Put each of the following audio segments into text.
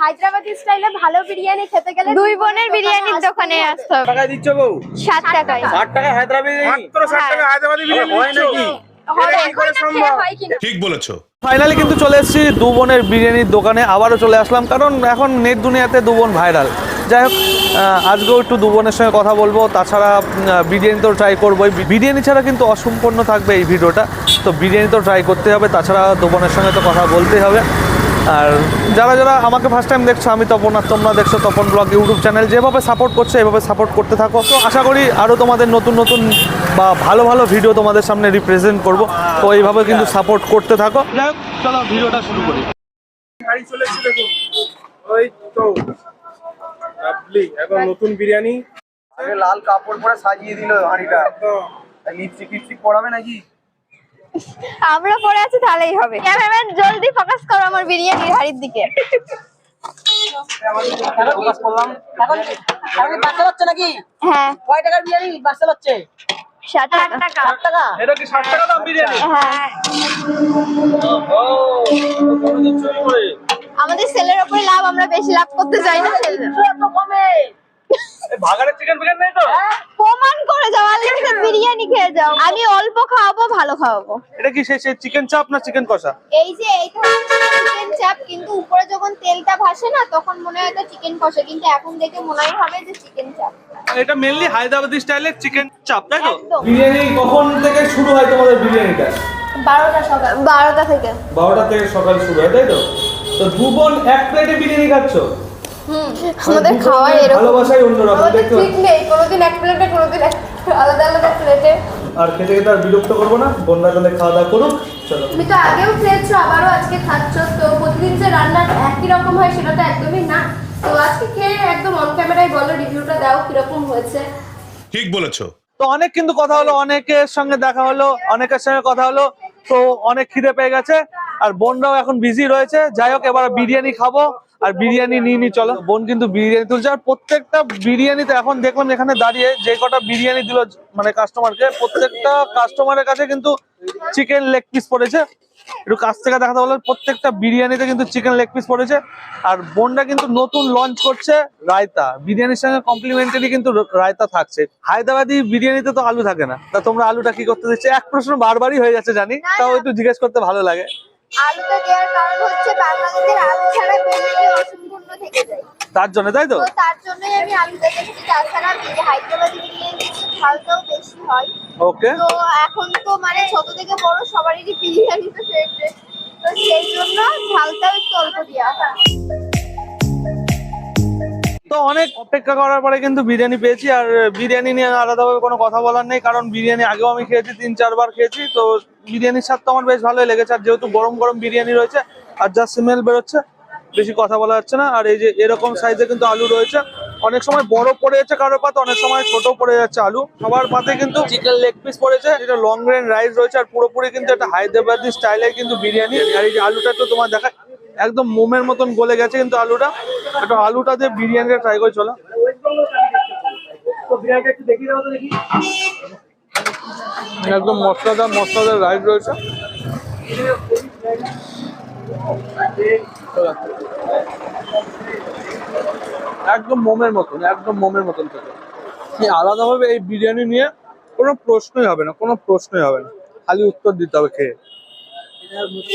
হায়দ্রাবাদি স্টাইলে ভালো বিরিয়ানি খেতে গেলে দুই বোনের বিরিয়ানির দোকানে আসতে হবে। টাকা দিচ্ছ বউ? ষাট টাকায়। ষাট টাকা হায়দ্রাবাদি মাত্র ষাট টাকা হায়দ্রাবাদি বিরিয়ানি হয় নাকি? হবে এটা কি করে এখন না সম্ভব? খেয়ে কিনা? ঠিক বলেছ। ফাইনালি কিন্তু চলে এসেছি দু বোনের বিরিয়ানির দোকানে আবারও চলে আসলাম কারণ এখন নেট দুনিয়াতে দু বোন ভাইরাল যাই হোক আজকেও একটু দু বোনের সঙ্গে কথা বলব। তাছাড়া বিরিয়ানি তো ট্রাই করব বিরিয়ানি ছাড়া কিন্তু অসম্পূর্ণ থাকবে এই ভিডিওটা। তো বিরিয়ানি তো ট্রাই করতে হবে তাছাড়া দু বোনের সঙ্গে তো কথা বলতেই হবে। আর যারা যারা আমাকে ফার্স্ট টাইম দেখছ আমি তপন আর তোমরা দেখছ তপন ব্লগ ইউটিউব চ্যানেল যেভাবে সাপোর্ট করছে এভাবে সাপোর্ট করতে থাকো। তো আশা করি আরও তোমাদের নতুন নতুন বা ভালো ভালো ভিডিও তোমাদের সামনে রিপ্রেজেন্ট করব। তো এইভাবে কিন্তু সাপোর্ট করতে থাকো। যাই হোক চলো ভিডিওটা শুরু করি। গাড়ি চলে এসছে দেখুন ওই তো। লাভলি এখন নতুন বিরিয়ানি লাল কাপড় পরে সাজিয়ে দিল হাঁড়িটা লিপস্টিক টিপস্টিক পরাবে নাকি আমরা পরে আছি তাহলেই হবে ক্যামেরাম্যান জলদি ফোকাস করো আমার বিরিয়ানির হাড়ির দিকে ফোকাস করলাম এখন এখন বাচ্চা নাকি হ্যাঁ কয় টাকার বিরিয়ানি বাচ্চা ষাট টাকা ষাট টাকা এটা কি ষাট টাকা দাম বিরিয়ানি হ্যাঁ আমাদের সেলের উপরে লাভ আমরা বেশি লাভ করতে চাই না। সেজন্য। এত কমে ভাগাড়ের চিকেন ফিকেন নেই তো? প্রমাণ করে যাও বিরিয়ানি খেয়ে যাও। আমি অল্প খাওয়াবো ভালো খাওয়াবো। এটা কি সেই চিকেন চাপ না চিকেন কষা? এই যে এইটা চিকেন চাপ কিন্তু উপরে যখন তেলটা ভাসে না তখন মনে হয় চিকেন কষা কিন্তু এখন দেখে মনে হয় হবে যে চিকেন চাপ এটা মেনলি হায়দ্রাবাদি স্টাইলের চিকেন চাপ তাই তো? একদম। বিরিয়ানি কখন থেকে শুরু হয় তোমাদের বিরিয়ানিটা? বারোটা সকাল। বারোটা থেকে বারোটা থেকে সকাল শুরু হয় তাই তো? তো দু বোন এক প্লেটে বিরিয়ানি খাচ্ছ? আমাদের খাওয়া এরকম। ভালোবাসাই অন্যরকম দেখতে ঠিক নেই কোনোদিন এক প্লেটে কোনোদিন আলাদা আলাদা প্লেটে আর খেতে খেতে আর বিরক্ত করব না বন্যা তাহলে খাওয়া দাওয়া করুক চলো। তুমি তো আগেও খেয়েছো আবারও আজকে খাচ্ছ তো প্রতিদিন যে রান্না একই রকম হয় সেটা তো একদমই না। তো আজকে খেয়ে একদম অন ক্যামেরায় বলো রিভিউটা দাও কীরকম হয়েছে। ঠিক বলেছ। তো অনেক কিন্তু কথা হলো অনেকের সঙ্গে দেখা হলো অনেকের সঙ্গে কথা হলো তো অনেক খিদে পেয়ে গেছে। আর বোনরাও এখন বিজি রয়েছে। যাই হোক এবার বিরিয়ানি খাব আর বিরিয়ানি নিয়ে নি চলো। বোন কিন্তু বিরিয়ানি তুলছে। আর প্রত্যেকটা বিরিয়ানিতে এখন দেখলাম এখানে দাঁড়িয়ে যে কটা বিরিয়ানি দিল মানে কাস্টমারকে প্রত্যেকটা কাস্টমারের কাছে কিন্তু চিকেন লেগ পিস পড়েছে। একটু কাছ থেকে দেখাতে বলে প্রত্যেকটা বিরিয়ানিতে কিন্তু চিকেন লেগ পিস পড়েছে। আর বোনটা কিন্তু নতুন লঞ্চ করছে রায়তা। বিরিয়ানির সঙ্গে কমপ্লিমেন্টারি কিন্তু রায়তা থাকছে। হায়দ্রাবাদি বিরিয়ানিতে তো আলু থাকে না। তা তোমরা আলুটা কি করতে দিচ্ছে? এক প্রশ্ন বারবারই হয়ে যাচ্ছে জানি। তাও একটু জিজ্ঞেস করতে ভালো লাগে। আলুটা দেওয়ার কারণ হচ্ছে বাংলাদেশের আলু ছাড়া বিরিয়ানি অসম্পূর্ণ থেকে যায়। তার জন্য তাই তো? তার জন্যই আমি আলুটা দিচ্ছি তাছাড়া আমি হায়দ্রাবাদি বিরিয়ানি ঝালটাও বেশি হয়। ওকে। তো এখন তো মানে ছোট থেকে বড় সবারই বিরিয়ানি তো ফেভারিট তো সেই জন্য ঝালটাও একটু অল্প দেওয়া হয়। তো অনেক অপেক্ষা করার পরে কিন্তু বিরিয়ানি পেয়েছি, আর বিরিয়ানি নিয়ে আলাদাভাবে কোনো কথা বলার নেই, কারণ বিরিয়ানি আগেও আমি খেয়েছি, তিন, চারবার খেয়েছি, তো বিরিয়ানির স্বাদ তো আমার বেশ ভালোই লেগেছে, আর যেহেতু গরম গরম বিরিয়ানি রয়েছে, আর যা স্মেল বেরোচ্ছে, বেশি কথা বলা যাচ্ছে না, আর এই যে এরকম সাইজে কিন্তু আলু রয়েছে, অনেক সময় বড় পড়ে যাচ্ছে কারোর পাতে, অনেক সময় ছোট পড়ে যাচ্ছে আলু, সবার পাতে কিন্তু চিকেন লেগ পিস পড়েছে, এটা লং রেন রাইস রয়েছে, আর পুরোপুরি কিন্তু একটা হায়দ্রাবাদি স্টাইলের কিন্তু বিরিয়ানি, আর এই যে আলুটা তো তোমার দেখা একদম মোমের মতন গলে গেছে কিন্তু আলুটা। একটু আলুটা দিয়ে বিরিয়ানিটা ট্রাই করে চলো। একদম মশলাদার মশলাদার রাইস রয়েছে। একদম মোমের মতন, একদম মোমের মতন থেকে আলাদাভাবে এই বিরিয়ানি নিয়ে কোনো প্রশ্নই হবে না, কোনো প্রশ্নই হবে না। খালি উত্তর দিতে হবে খেয়ে।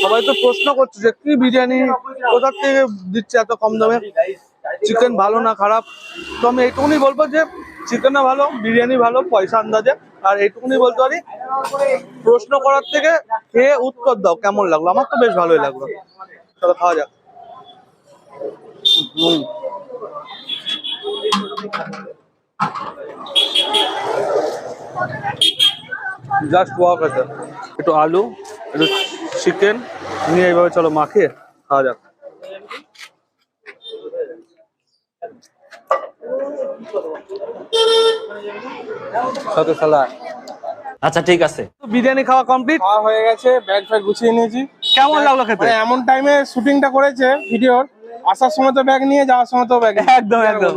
সবাই তো প্রশ্ন করছে যে কি বিরিয়ানি কোথার থেকে দিচ্ছে এত কম দামে? চিকেন ভালো না খারাপ? তো আমি এইটুকুনি বলব যে চিকেনও ভালো, বিরিয়ানি ভালো, পয়সা আন্দাজে। আর এইটুকুনি বলতে পারি, প্রশ্ন করার থেকে খেয়ে উত্তর দাও, কেমন লাগল? আমার তো বেশ ভালোই লাগল। চলো খাওয়া যাক। জাস্ট ওয়াক আছে একটু আলু, একটু চিকেন। নিয়ে এইভাবে চলো মাখিয়ে খাওয়া যাক। সাথে সালাদ। আচ্ছা ঠিক আছে। তো বিরিয়ানি খাওয়া কমপ্লিট খাওয়া হয়ে গেছে ব্যাগ ফ্যাগ গুছিয়ে নিয়েছি। কেমন লাগল খেতে? মানে এমন টাইমে শুটিংটা করেছে ভিডিওর। আসার সময় তো ব্যাগ নিয়ে যাওয়ার সময় তো ব্যাগ একদম একদম।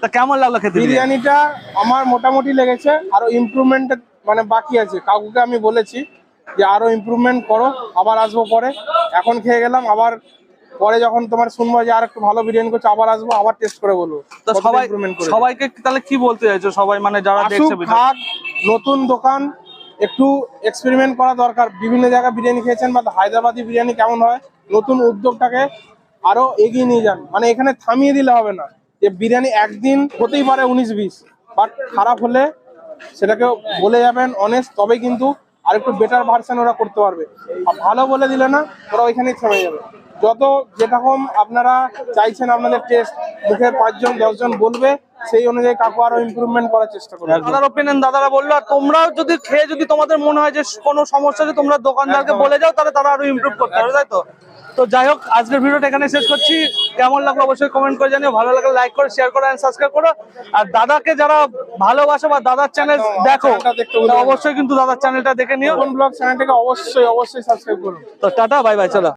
তা কেমন লাগল খেতে বিরিয়ানিটা আমার মোটামুটি লেগেছে আরও ইমপ্রুভমেন্ট মানে বাকি আছে। কাকুকে আমি বলেছি যে আরও ইমপ্রুভমেন্ট করো আবার আসব পরে। এখন খেয়ে গেলাম আবার পরে যখন তোমার শুনব যে আর একটু ভালো বিরিয়ানি করছ আবার আসব আবার টেস্ট করে বলব। সবাই। সবাইকে তাহলে কি বলতে চাইছো? সবাই মানে যারা দেখছে খাক নতুন দোকান একটু এক্সপেরিমেন্ট করা দরকার। বিভিন্ন জায়গায় বিরিয়ানি খেয়েছেন বা হায়দ্রাবাদি বিরিয়ানি কেমন হয় নতুন উদ্যোগটাকে আরও এগিয়ে নিয়ে যান। মানে এখানে থামিয়ে দিলে হবে না। যে বিরিয়ানি একদিন হতেই পারে উনিশ বিশ বাট খারাপ হলে সেটাকে বলে যাবেন অনেস্ট তবে কিন্তু আর একটু বেটার ভার্সন ওরা করতে পারবে। আর ভালো বলে দিলে না ওরা ওইখানেই থেমে যাবে। যত যেরকম আপনারা চাইছেন আপনাদের টেস্ট মুখে পাঁচজন দশজন বলবে সেই অনুযায়ী কাকু আরও ইম্প্রুভমেন্ট করার চেষ্টা করবে। দাদার ওপিনিয়ন দাদারা বলল আর তোমরাও যদি খেয়ে যদি তোমাদের মনে হয় যে কোনো সমস্যা যদি তোমরা দোকানদারকে বলে যাও তাহলে তারা আরও ইমপ্রুভ করতে পারবে তাই তো? তো যাই হোক আজকের ভিডিওটা এখানে শেষ করছি। কেমন লাগল অবশ্যই কমেন্ট করে জানিও। ভালো লাগলে লাইক করো শেয়ার করো অ্যান্ড সাবস্ক্রাইব করো। আর দাদাকে যারা ভালোবাসো বা দাদার চ্যানেল দেখো। অবশ্যই কিন্তু দাদার চ্যানেলটা দেখে নিও। ব্লগ চ্যানেলটাকে অবশ্যই অবশ্যই সাবস্ক্রাইব করো। তো টাটা বাই বাই চলো।